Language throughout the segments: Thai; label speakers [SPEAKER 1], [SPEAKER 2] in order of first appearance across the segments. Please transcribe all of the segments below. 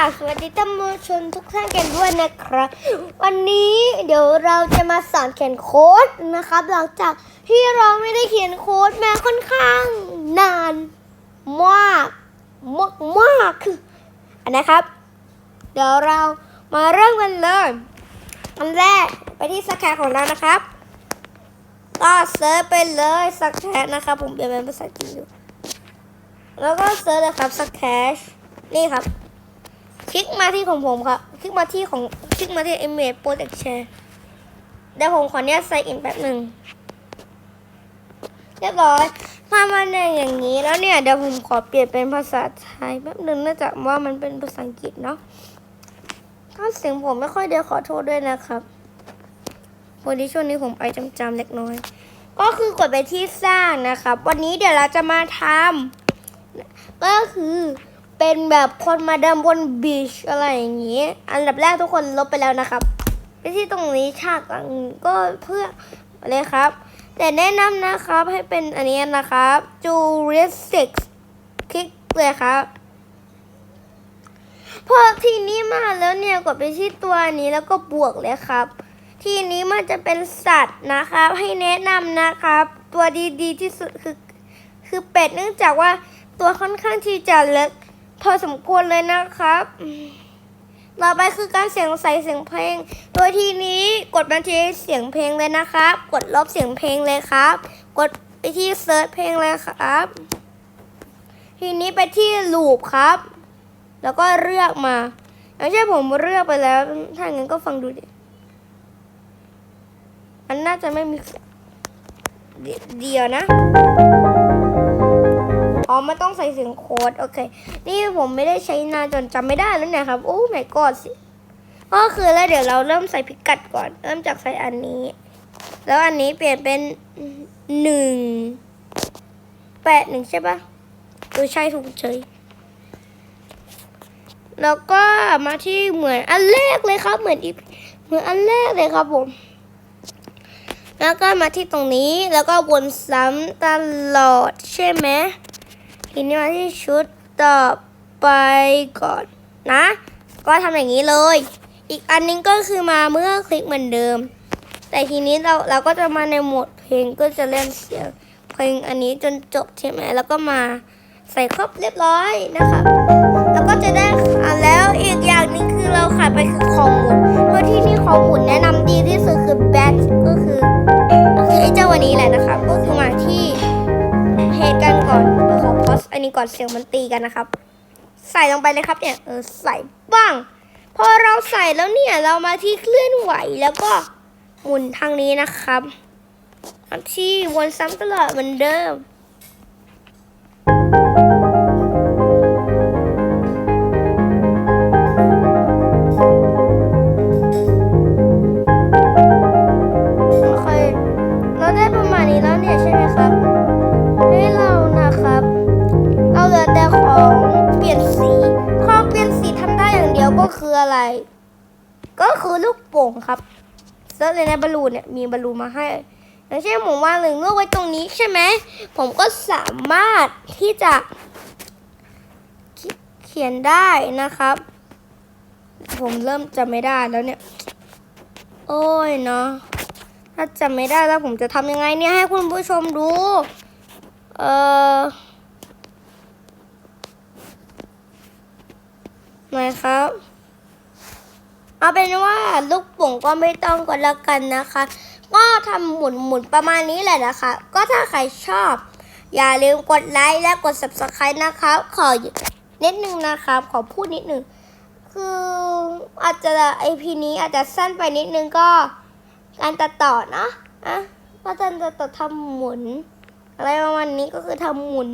[SPEAKER 1] สวัสดีท่านผู้ชมทุกท่านกันด้วยนะครับ วันนี้เดี๋ยวเราจะมาสอนเขียนโค้ดนะครับ หลังจากที่เราไม่ได้เขียนโค้ดมาค่อนข้างนานมากมากมากคืออันนะครับ เดี๋ยวเรามาเริ่มกันเลยอันแรกไปที่สแครของเรานะครับ ก็เซิร์ชไปเลยสแครนะครับ ผมเปลี่ยนเป็นภาษาจีนอยู่แล้วก็เซิร์ชเลยครับสแครนี่ครับ คลิกมาที่ของผมครับ คลิกมาที่ของคลิกมาที่ Image Project Share เดี๋ยวผมขอเนี้ยใส่อินแป๊บหนึ่งเรียบร้อยถ้ามันเป็นอย่างนี้แล้วเนี่ยเดี๋ยวผมขอเปลี่ยนเป็นภาษาไทยแป๊บหนึ่งเนื่องจากว่ามันเป็นภาษาอังกฤษเนาะถ้าเสียงผมไม่ค่อยเดี๋ยวขอโทษด้วยนะครับวันนี้ช่วงนี้ผมไอจำๆเล็กน้อย ก็คือกดไปที่สร้างนะครับ วันนี้เดี๋ยวเราจะมาทำก็คือ เป็นแบบคนมาเดินบนบีชอะไรอย่างนี้ อันดับแรกทุกคนลบไปแล้วนะครับไปที่ตรงนี้ฉากหลังก็เพื่ออะไรครับ แต่แนะนำนะครับให้เป็นอันนี้นะครับ Jurassic คลิกเลยครับพอทีนี้มาแล้วเนี่ยกดไปที่ตัวนี้แล้วก็บวกเลยครับ ทีนี้มันจะเป็นสัตว์นะครับ ให้แนะนำนะครับ ตัวดีๆที่สุดคือคือเป็ดเนื่องจากว่าตัวค่อนข้างที่จะเล็ก พอสมควรเลยนะครับ ต่อไปคือการเสียงใส่เสียงเพลง โดยทีนี้กดบัญชีเสียงเพลงเลยนะครับ กดลบเสียงเพลงเลยครับ กดไปที่เซิร์ชเพลงเลยครับ ทีนี้ไปที่ลูปครับ แล้วก็เลือกมาอย่างเช่นผมเลือกไปแล้ว ถ้างั้นก็ฟังดูดิ มันน่าจะไม่มีเสียงเดี๋ยวเดียวนะ ไม่ต้องใส่เสียงโค้ดโอเค นี่ผมไม่ได้ใช้นานจนจำไม่ได้แล้วเนี่ยครับ โอ้ my god สิก็คือแล้วเดี๋ยวเราเริ่มใส่พิกัดก่อน เริ่มจากใส่อันนี้ แล้วอันนี้เปลี่ยนเป็นหนึ่งแปดหนึ่งใช่ปะเออใช่ถูกเฉยแล้วก็มาที่เหมือนอันแรกเลยครับ เหมือนอีเหมือนอันแรกเลยครับผม แล้วก็มาที่ตรงนี้แล้วก็วนซ้ำตลอดใช่ไหม ทีนี้มาที่ชุดต่อไปก่อนนะ ก็ทำอย่างนี้เลย อีกอันนึงก็คือมาเมื่อคลิกเหมือนเดิม แต่ทีนี้เราเราก็จะมาในโหมดเพลงก็จะเล่นเสียงเพลงอันนี้จนจบใช่ไหมแล้วก็มาใส่ครบเรียบร้อยนะครับแล้วก็จะได้อะแล้วอีกอย่างนึงคือเราขาดไปคือของหมุนเพราะที่นี่ของหมุนแนะนำดีที่สุดคือแบทก็คือ ก่อนเสียงมันตีกันนะครับ ใส่ลงไปเลยครับเนี่ยเออใส่บ้าง พอเราใส่แล้วเนี่ยเรามาที่เคลื่อนไหวแล้วก็หมุนทางนี้นะครับที่วนซ้ำตลอดเหมือนเดิม คืออะไร ก็คือลูกโป่งครับเซิร์ชเลยในบอลลูนเนี่ยมีบอลลูนมาให้อย่างเช่นผมวางหนึ่งลูกไว้ตรงนี้ใช่ไหม ผมก็สามารถที่จะ เขียนได้นะครับ ผมเริ่มจะไม่ได้แล้วเนี่ย โอ้ยเนาะถ้าจำไม่ได้แล้วผมจะทำยังไงเนี่ยให้คุณผู้ชมดู เออไหนครับ เอาเป็นว่าลูกโป่งก็ไม่ต้องก็แล้วกันนะคะ ก็ทำหมุนหมุนๆประมาณนี้แหละนะคะ ก็ถ้าใครชอบ อย่าลืมกดไลค์และกด subscribe นะครับ ขอนิดนึงนะครับ ขอพูดนิดนึง คืออาจจะไอพีนี้อาจจะสั้นไปนิดนึงก็การตัดต่อนะอะก็จะตัดต่อทำหมุน อะไรประมาณนี้ก็คือทำหมุน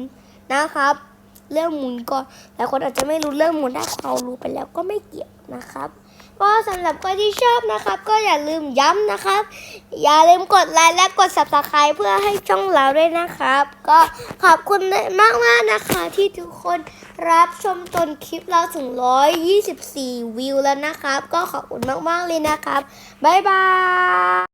[SPEAKER 1] นะครับ เรื่องหมุนก็หลายคนอาจจะไม่รู้เรื่องหมุนถ้าเขารู้ไปแล้วก็ไม่เกี่ยวนะครับ ก็สำหรับคนที่ชอบนะครับ ก็อย่าลืมย้ำนะครับ อย่าลืมกดไลค์และกด subscribe เพื่อให้ช่องเราด้วยนะครับ ก็ขอบคุณมากมากนะคะ ที่ทุกคนรับชมจนคลิปเราถึง 124 วิวแล้วนะครับ ก็ขอบคุณมาก ๆ เลยนะครับ บ๊ายบาย